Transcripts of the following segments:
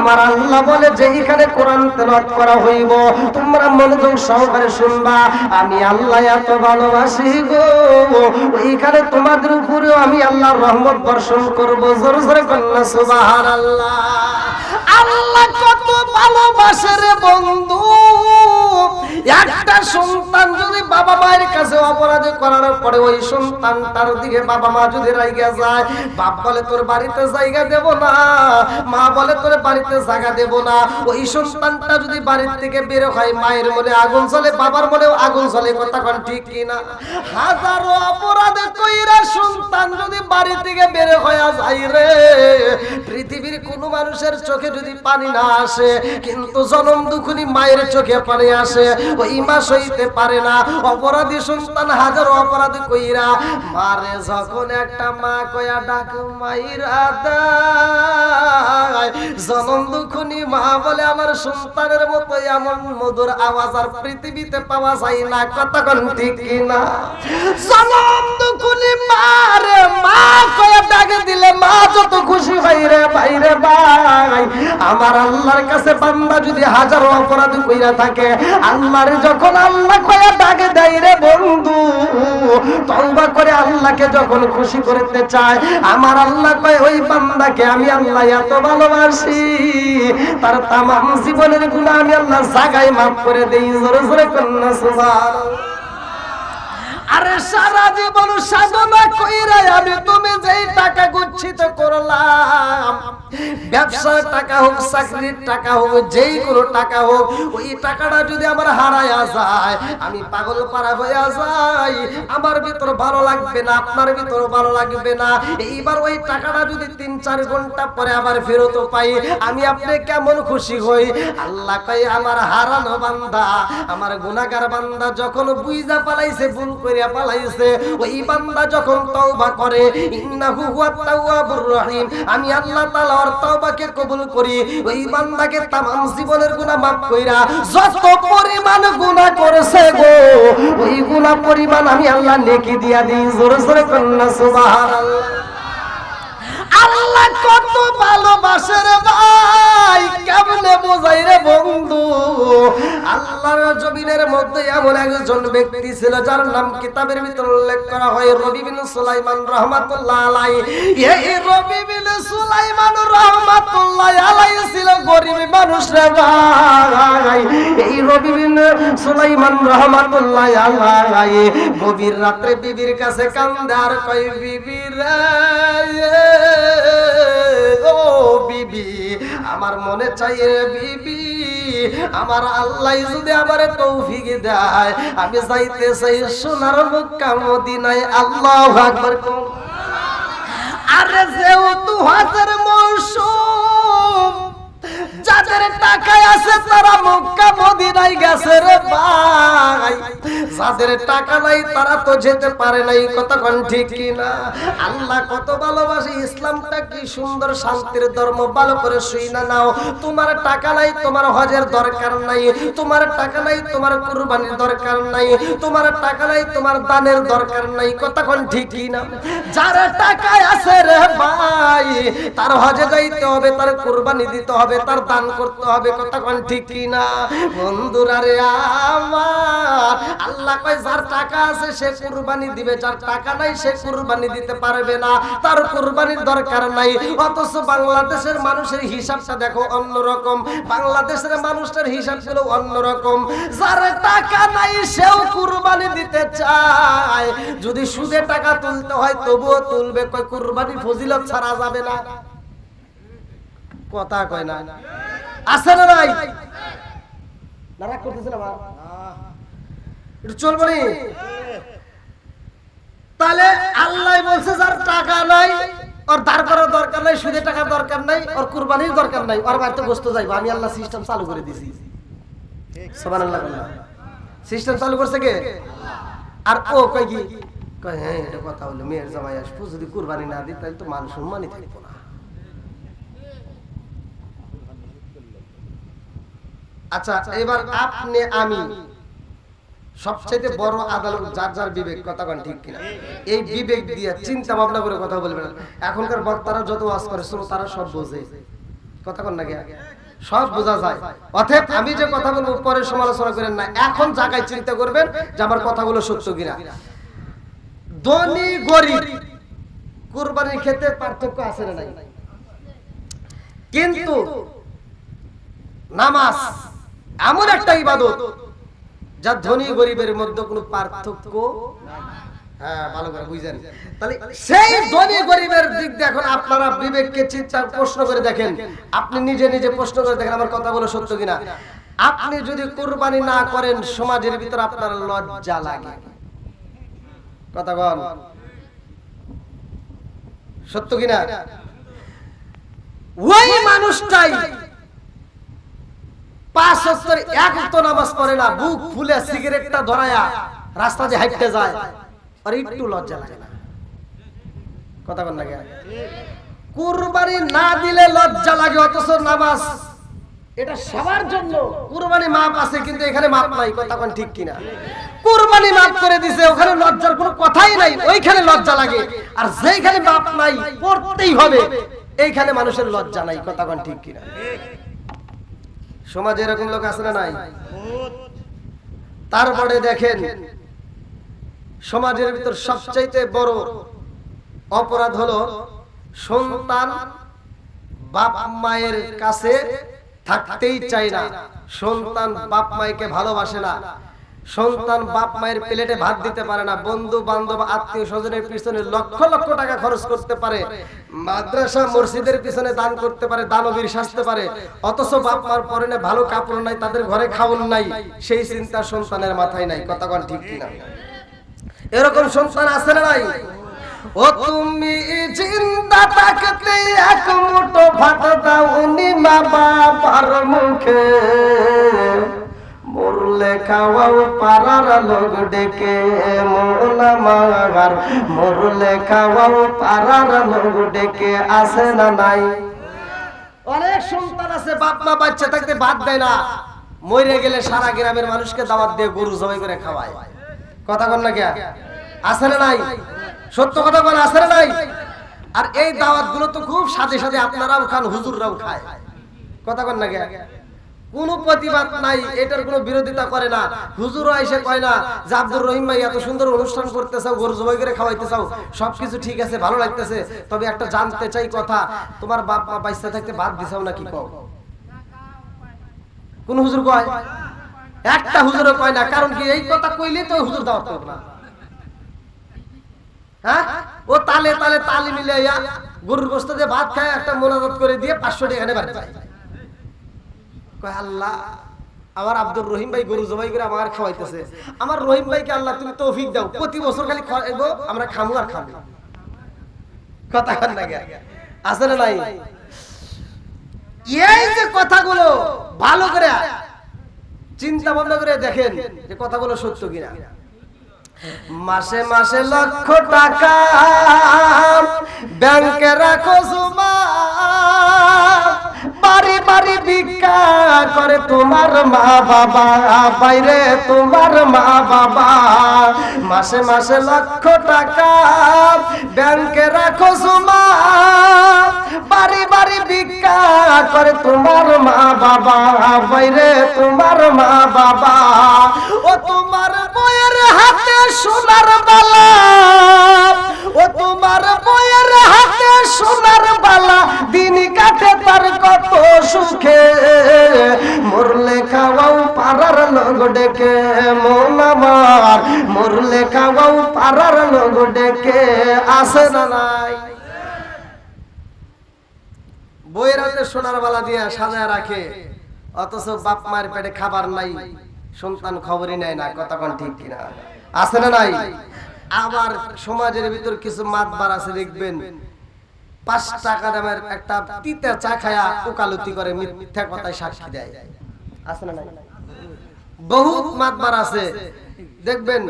আমার আল্লাহ বলে যে এখানে কোরআন তেলত করা হইব, তোমরা মনোযোগ সহকারে শুনবা। আমি আল্লাহ এত ভালোবাসি গো এইখানে তোমাদের উপরেও আমি আল্লাহর রহমত বর্ষণ করব। জোর জোরে কন্যা, সুবহানাল্লাহ। আল্লাহ কত ভালোবাসে রে বন্ধু। একটা সন্তান যদি বাবা মায়ের কাছে অপরাধ করার পরে ওই সন্তানটার দিকে বাবা মা যদি রাইগা যায়, বাপ বলে, তোর বাড়িতে জায়গা দেব না। মা বলে, তোর বাড়িতে জায়গা দেব না। ওই সন্তানটা যদি বাড়ির থেকে বের হয়, মায়ের মনে আগুন জ্বলে, বাবার মনেও আগুন জ্বলে, কথা কোন ঠিক কিনা হাজারো অপরাধ কইরা সন্তান যদি বাড়ি থেকে বের হয়ে যায় রে, পৃথিবীর কোন মানুষের চোখে যদি পানি না আসে, কিন্তু জনম দুখুনি মায়ের চোখে পানি আসে। ওই মা সইতে পারে না, অপরাধী সন্তান হাজারো অপরাধ কইরা মারে যখন একটা মা কয়া, ডাক মাইরা জনম দুখুনি মা বলে, আমার সন্তানের মতো এমন মধুর আওয়াজ আর পৃথিবীতে পাওয়া যায় না। কতক্ষণ ঠিক কিনা? জনম দুখুনি মারে মা কয়া, ডাকে দিলে মা যত খুশি হয় রে ভাই রে ভাই। আমার আল্লাহর কাছে বান্দা যদি হাজারো অপরাধ কইরা থাকে আল্লাহর যখন আল্লাহ কয়া ডাকে দেয় রে বন্ধু, তওবা করে আল্লাহকে যখন খুশি করতে চায়, আমার আল্লাহ কয়, ওই বান্দাকে আমি আল্লাহ এত ভালোবাসি, তার তামাম জীবনের গুণা আমি আল্লাহ জাগায় মাফ করে দেই। জোরে জোরে কন্যা, সুবহানাল্লাহ। আরে সারা জীবন সাধনা কইরা আমি তুমি যেই টাকা গচ্ছিত করলাম ব্যবসার টাকা হোক, চাকরির টাকা হোক, যেই কোনো টাকা হোক, ওই টাকাটা যদি আমার হারায়া যায়, আমি পাগল পারা হইয়া যাই, আমার ভিতর ভালো লাগবে না, আপনার ভিতর ভালো লাগবে না। এইবার ওই টাকাটা যদি তিন, চার ঘণ্টা পরে আবার ফেরত পাই, আমি আপনি কেমন খুশি হই? আল্লাহ কই আমার হারানো বান্দা, আমার গুণাগার বান্দা যখন বুইজা পালাইছে, ভুল করিয়া পালাইছে। ওই বান্দা যখন তওবা করে, ইন্নাহু হুয়াত তাওয়াবুর রহিম। আমি আল্লাহ তাআলা তওবাকে কবুল করি। ওই বান্দাকে তামাম জীবনের গুনাহ মাফ কইরা যত পরিমাণ গুনাহ করেছে গো, ওই গুনাহ পরিমাণ আমি আল্লাহ নেকি দিয়া দিই। জোরে জোরে কন্না সুবহানাল্লাহ। আল্লাহ কত ভালোবাসে রে ভাই, কেমনে বোঝাই রে বন্ধু? আল্লাহর জমিনের মধ্যে এমন একজন ব্যক্তি ছিল যার নাম কিতাবের ভিতর উল্লেখ করা হয়, রবি বিন সুলাইমান রহমাতুল্লাহ আলাই এই রবি বিন সুলাইমান রহমাতুল্লাহ আলাই ছিল গরিব মানুষ রে ভাই। এই রবি বিন সুলাইমান রহমাতুল্লাহ আলাই গভীর রাত্রে বিবির কাছে কান্দে আর কই বিবির ও বিবি, আমার মনে চাই রে বিবি, আমার আল্লাহ যদি আমার তৌফিক দেয়, আমি যাইতে চাই সোনার মক্কা মদিনায় আল্লাহ আকবার। আরে যেহেতু হাজার মৌসুম যাদের টাকায় আছে তারা মক্কা, মদিনায় গেছে রে ভাই। যাদের টাকা নাই, তারা তো যেতে পারে নাই কতক্ষণ ঠিক কিনা আল্লাহ কত ভালোবাসে, ইসলামটা কি সুন্দর, শান্তির ধর্ম, ভালো করে শুই না নাও। তোমার টাকা নাই, তোমার হজের দরকার নাই। তোমার টাকা নাই, তোমার কুরবানির দরকার নাই। তোমার টাকা নাই, তোমার দানের দরকার নাই কতক্ষণ ঠিক কিনা যার টাকায় আছে রে ভাই, তার হজে যাইতে হবে, তার কুরবানি দিতে হবে, তার দান করতে হবে কতক্ষণ ঠিক কিনা? বন্ধুরা রে আমার, আল্লাহ কয়, যার টাকা আছে সে কুরবানি দিবে, যার টাকা নাই সে কুরবানি দিতে পারবে না, তার কুরবানির দরকার নাই। অথচ বাংলাদেশের মানুষের হিসাবটা দেখো অন্যরকম, বাংলাদেশের মানুষটার হিসাব ছিল অন্যরকম। যার টাকা নাই সেও কুরবানি দিতে চায়। যদি সুদে টাকা তুলতে হয়, তবুও তুলবে, কয়, কুরবানি ফজিলত ছাড়া যাবে না। কথা কয় না। আছে না নাই? করতেছে না একটু তাহলে আল্লাহ বলছে, যার টাকা নাই দরকার নাই আমি আল্লাহ সিস্টেম চালু করে সিস্টেম চালু করছে কে? আর কি? হ্যাঁ এটা কথা হলো, মেয়ের জামাই আসব, যদি কুরবানি না দিই, তাহলে তো মান সম্মানই থাকব না। আচ্ছা এবার আপনি আমি। সবচাইতে বড় আদালত যার যার বিবেক কথা কন ঠিক কিনা? এই বিবেক দিয়ে চিন্তা ভাবনা করে কথা বলবেন এখনকার বক্তারা যত ওয়াজ করে শ্রোতারা সব বোঝে। কথা কন নাকি সব বোঝা যায়। অতএব আমি যে কথা বলব পরে সমালোচনা করেন না। এখন জায়গায় চিন্তা করবেন যে আমার কথাগুলো সত্য কিনা। ধনী গরিব কুরবানির ক্ষেত্রে পার্থক্য আছে না নাই? কিন্তু নামাজ এমন একটা ইবাদত যা ধনী গরিবের মধ্যে কোনো পার্থক্য হ্যাঁ দিক আপনারা বিবেককে প্রশ্ন করে দেখেন। আপনি নিজে নিজে প্রশ্ন করে দেখেন আমার সত্য আপনি যদি কোরবানি না করেন, সমাজের ভিতর আপনার লজ্জা লাগে। কথা বল। সত্য কিনা? ওই মানুষটাই পাঁচ সত্তর এক নামাজ না, বুক ফুলে সিগারেটটা ধরায়া রাস্তা হাঁটতে যায়। আর একটু লজ্জা লাগে না। কথা বল লাগে কুরবানি না দিলে লজ্জা লাগে, অথচ নামাজ এটা সবার জন্য। কুরবানি মাপ আছে, কিন্তু এখানে মাপ নাই, কথা কোন ঠিক কিনা? কুরবানি মাপ করে দিছে, ওখানে লজ্জার কোনো কথাই নাই, ওইখানে লজ্জা লাগে। আর যেইখানে মাপ নাই, পড়তেই হবে। এইখানে মানুষের লজ্জা নাই, কথা কোন ঠিক কিনা? সমাজে এরকম লোক আছে না নাই? তারপরে দেখেন, সমাজের ভিতর সবচাইতে বড় অপরাধ হলো সন্তান বাপ মায়ের কাছে থাকতেই চায় না। সন্তান বাপ মায়কে ভালোবাসে না। সন্তান বাপ মায়ের প্লেটে ভাত দিতে পারে না, বন্ধু বান্ধব, আত্মীয় স্বজনের পিছনে লক্ষ লক্ষ টাকা খরচ করতে পারে, মাদ্রাসা মসজিদের পিছনে দান করতে পারে, দানবীর সাজতে পারে, অথচ বাপ মার পরনে ভালো কাপড় নাই, তাদের ঘরে খাওয়ান নাই, সেই চিন্তা সন্তানের মাথায় নাই, কথা কোন ঠিক কিনা? এরকম সন্তান আছে না নাই? ও তুমি জিন্দা থাকতে এক মুঠো ভাত দাও মা বাবার মুখে। মরলে খাওয়াও পাড়ার লোক ডেকে, মোলা মাগার মরলে খাওয়াও পাড়ার লোক ডেকে আসে না নাই? অনেক সন্তান আছে বাপ মা বাচ্চা থাকতে বাদ দেয় না। মরে গেলে সারা গ্রামের মানুষকে দাওয়াত দিয়ে গরু জবাই করে খাওয়ায়। কথা কন না কে আছে না নাই? সত্য কথা বলে, আছে না নাই? আর এই দাওয়াতগুলো তো খুব সাথে সাথে আপনারাও খান, হুজুররাও খায়। কথা কন না কে কোনো প্রতিবাদ নাই, এটার কোনো বিরোধিতা করে না। হুজুরও এসে কয় না, যে আব্দুর রহিম ভাই এত সুন্দর অনুষ্ঠান করতে চাও গরু জবাই করে খাওয়াইতে চাও ঠিক আছে, ভালো লাগতেছে। তবে একটা জানতে চাই কথা, তোমার বাপ মা থাকতে বাদ দিছাও নাকি কও? কোন হুজুর কয়? একটা কয় না, কারণ কি এই কথা কইলে তো হুজুর দাওয়াত না। হ্যাঁ? ও তালে তালে তালি মিলে গরুর গোস্ত দিয়ে ভাত খায়, একটা মোনাজাত করে দিয়ে পাঁচশো টাকা বাড়ি যায় কয়, আল্লাহ, আমার আব্দুর রহিম ভাই গরু জবাই করে আমার খাওয়াইতেছে। আমার রহিম ভাইকে আল্লাহ তুমি তৌফিক দাও। প্রতি বছর খালি খাওয়াইবো আমরা খামু আর খাব কথা কান না না নাই? এই যে কথাগুলো, ভালো করে চিন্তা ভাবনা করে দেখেন যে কথাগুলো সত্য কিনা। মাসে মাসে লক্ষ টাকা, ব্যাংকে রাখো জমা। বাড়ি বাড়ি ভিক্ষা করে তোমার মা বাবা, বাইরে তোমার মা বাবা। মাসে মাসে লক্ষ টাকা ব্যাংকে রাখো জমা বাড়ি বাড়ি ভিক্ষা করে তোমার মা বাবা, বাইরে তোমার মা বাবা। ও তোমার বইয়ের হাতে সোনার বালা, ও তোমার বইয়ের হাতে সোনার বালা, দিন কাটে তার কত সুখে। মরলে খাওয়াও পাড়ার লোক ডেকে, মন আমার। মরলে খাওয়াও পাড়ার লোক ডেকে আসে না নাই? বইয়ের হাতে সোনার বালা দিয়া সাজায় রাখে, অথচ বাপ মায়ের পেটে খাবার নাই, সন্তান খবরই নেয় না কতক্ষণ ঠিক কিনা? আছে না নাই? আবার সমাজের ভিতর কিছু মাতবার আছে, দেখবেন পাঁচ টাকা দামের একটা তিতা চা খায়া ওকালতি করে মিথ্যা কথায় সাক্ষী দেয়। আছে না বহুত মাতবার আছে। দেখবেন,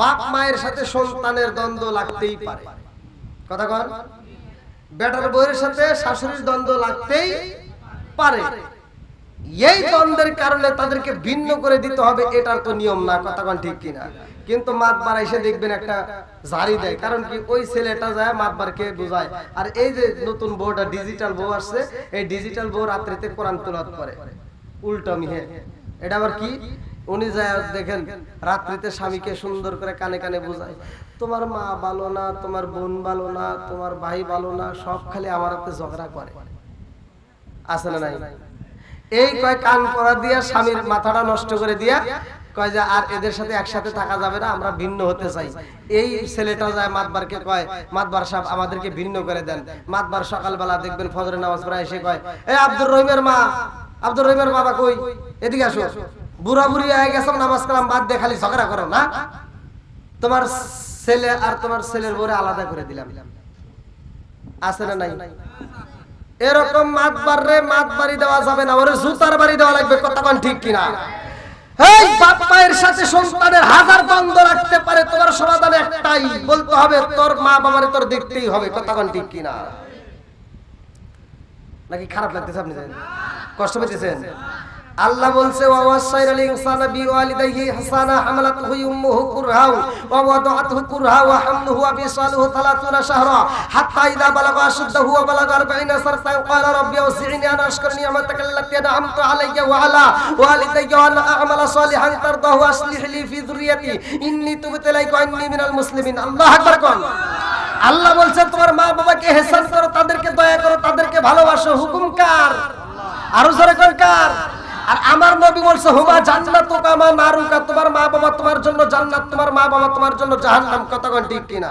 বাপ মায়ের সাথে সন্তানের দ্বন্দ্ব লাগতেই পারে। কথা কন? বেটার বউয়ের সাথে শাশুড়ির দ্বন্দ্ব লাগতেই পারে। এই দ্বন্দ্বের কারণে তাদেরকে ভিন্ন করে দিতে হবে, এটার তো নিয়ম না। কথা কন ঠিক কিনা? কিন্তু মাতবার এসে দেখবেন একটা জারি দেয়। কারণ কি, ওই ছেলেটা যায় মাতবারকে বোঝায়। আর এই যে নতুন বউটা ডিজিটাল বউ আসছে, এই ডিজিটাল বউ রাত্রিতে কোরআন তুলাত করে। উল্টো মিহে। এটা আবার কি? উনি যায়, দেখেন, রাত্রিতে স্বামীকে সুন্দর করে কানে কানে বোঝায়। তোমার মা ভালো না, তোমার বোন ভালো না, তোমার ভাই ভালো না, সব খালি আমার হাতে ঝগড়া করে। না নাই? এই কয় কান পরা দিয়া স্বামীর মাথাটা নষ্ট করে দিয়া কয় যে, আর এদের সাথে একসাথে থাকা যাবে না, আমরা ভিন্ন হতে চাই। এই ছেলেটা যায় মাতবারকে কয়, মাতবার সাহেব, আমাদেরকে ভিন্ন করে দেন। মাতবার সকালবেলা দেখবেন ফজরের নামাজ পড়া এসে কয় এই আব্দুর রহিমের মা, আব্দুর রহিমের বাবা কই? এদিকে আসো। বুড়া বুড়ি হয়ে গেছে, নামাজ কালাম বাদ দিয়ে খালি ঝগড়া করো, না? তোমার ছেলে আর তোমার ছেলের বরে আলাদা করে দিলাম। আছে না নাই? এরকম মাতবার রে মাত দেওয়া যাবে না। ওরে জুতার বাড়ি দেওয়া লাগবে কতক্ষণ ঠিক কিনা? এই বাপ মায়ের সাথে সন্তানের হাজার দ্বন্দ্ব রাখতে পারে, তোমার সমাধান একটাই। বলতে হবে, তোর মা বাবারে তোর দেখতেই হবে কতক্ষণ ঠিক কিনা। নাকি খারাপ লাগতেছে আপনি কষ্ট পেতেছেন আল্লাহ বলছে, ওয়া ওয়া ওয়াদাআতহু কুরহা ওয়া হামলুহু ওয়া বিসালুহু 30 শাহরা, হাত্তা বালাগা আশুদ্দাহু ওয়া বালাগা 40 সারতান, ক্বালা রাব্বি আওসি'নি আন আশকুর নি'মাতাকা আল্লাতী আন'আমতু আলাইয়া ওয়া আলা ওয়া মুসলিমিন। আল্লাহু বলছে, তোমার মা বাবাকে হেসান করো, তাদেরকে দয়া করো, তাদেরকে ভালোবাসো। হুকুম কার? আরও জোরে কার? আর আমার নবী বলছে, হুমা জান্নাত কামা নারুকা তোমার মা বাবা তোমার জন্য জান্নাত, তোমার মা বাবা তোমার জন্য জাহান্নাম। কতক্ষণ ঠিক কিনা?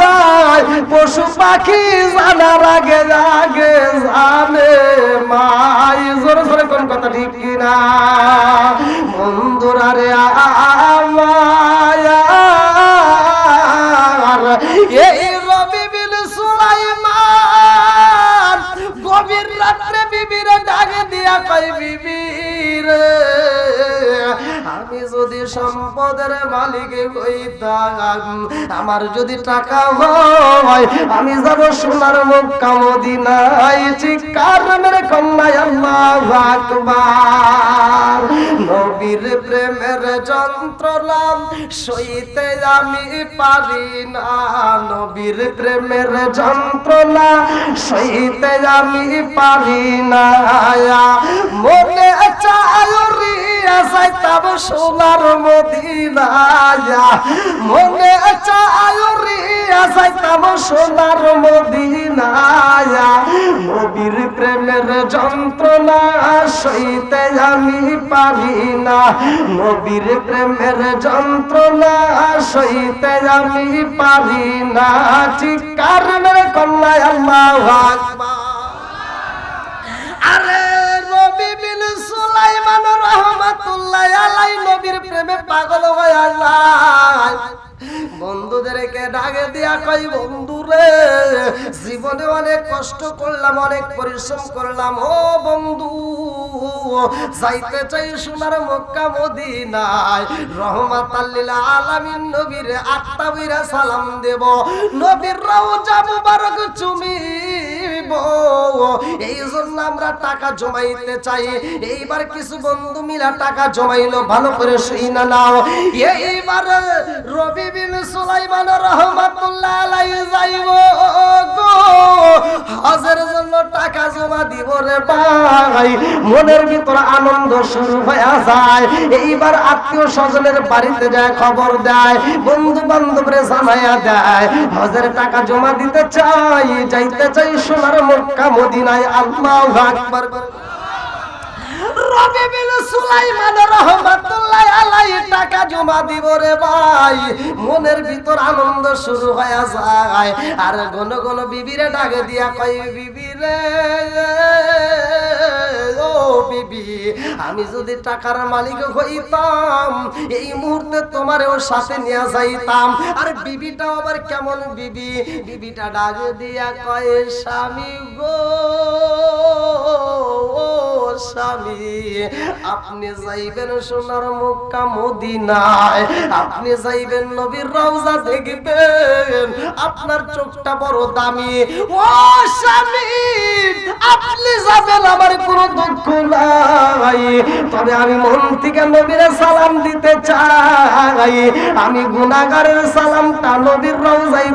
যায়, পশু পাখি জানার আগে আগে জানে মাই। জোরে জোরে কোন কথা ঠিক কিনা? বন্ধুরা রে আমায় এই রবি বিন সুলাইমান, গভীর রাত্রে বিবিরে ডাকে দিয়া কই আমি যদি সম্পদের মালিক আমার যদি টাকা হয়, আমি যাব সোনার মক্কা মদিনায় চিৎকার মেরে কন্যায় আল্লাহু আকবার। নবীর প্রেমের যন্ত্রণা সইতে আমি পারি না। নবীর প্রেমের যন্ত্রণা সইতে আমি পারি না। মনে চায়রিয়া যাইতাম সোনার মদিনায়। মনে চায়রিয়া যাইতাম সোনার মদিনায়। নবীর প্রেমের যন্ত্রণা সইতে আমি পারি না। নবীর প্রেমের যন্ত্রণা সইতে আমি পারি না। চিৎকার মেরে কন্যায় আল্লাহ আরে প্রেমে পাগল হয়ে যায় বন্ধুদেরকে ডাকে দিয়া কই বন্ধুরে, জীবনে অনেক কষ্ট করলাম, অনেক পরিশ্রম করলাম। ও বন্ধু, যাইতে চাই সোনার মক্কা মদিনায়। রহমাত আলামিন নবীর আত্মা সালাম দেব। নবীর রওজা মুবারক চুমিব। এইবার মনের ভিতর আনন্দ শুরু হয়ে যায়। এইবার আত্মীয় স্বজনের বাড়িতে যায়, খবর দেয় বন্ধু বান্ধবরে জানাইয়া দেয়। হজের টাকা জমা দিতে চাই, যাইতে চাই সোনার মক্কা মদিনায় আল্লাহু আকবার। সুলাইমান টাকা জমা দিব রে ভাই। মনের ভিতর আনন্দ শুরু হয়ে যায়। আর ঘন ঘন বিবিরে ডাকে দিয়া কই বিবিরে বিবি, আমি যদি টাকার মালিক হইতাম, এই মুহূর্তে তোমারও সাথে নিয়ে যাইতাম। আর বিবিটা আবার কেমন বিবি? বিবিটা ডাক দিয়া কয়ে, স্বামী গো স্বামী আপনি যাইবেন সোনার মুক্কা মদিনায়, আপনি যাইবেন নবীর রওজা দেখবেন, আপনার চোখটা বড় দামি। ও স্বামী, আপনি যাবেন আমার কোনো দুঃখ নাই। তবে আমি মন থেকে নবীরে সালাম দিতে চাই। আমি গুনাগারের সালামটা নবীর রওজায়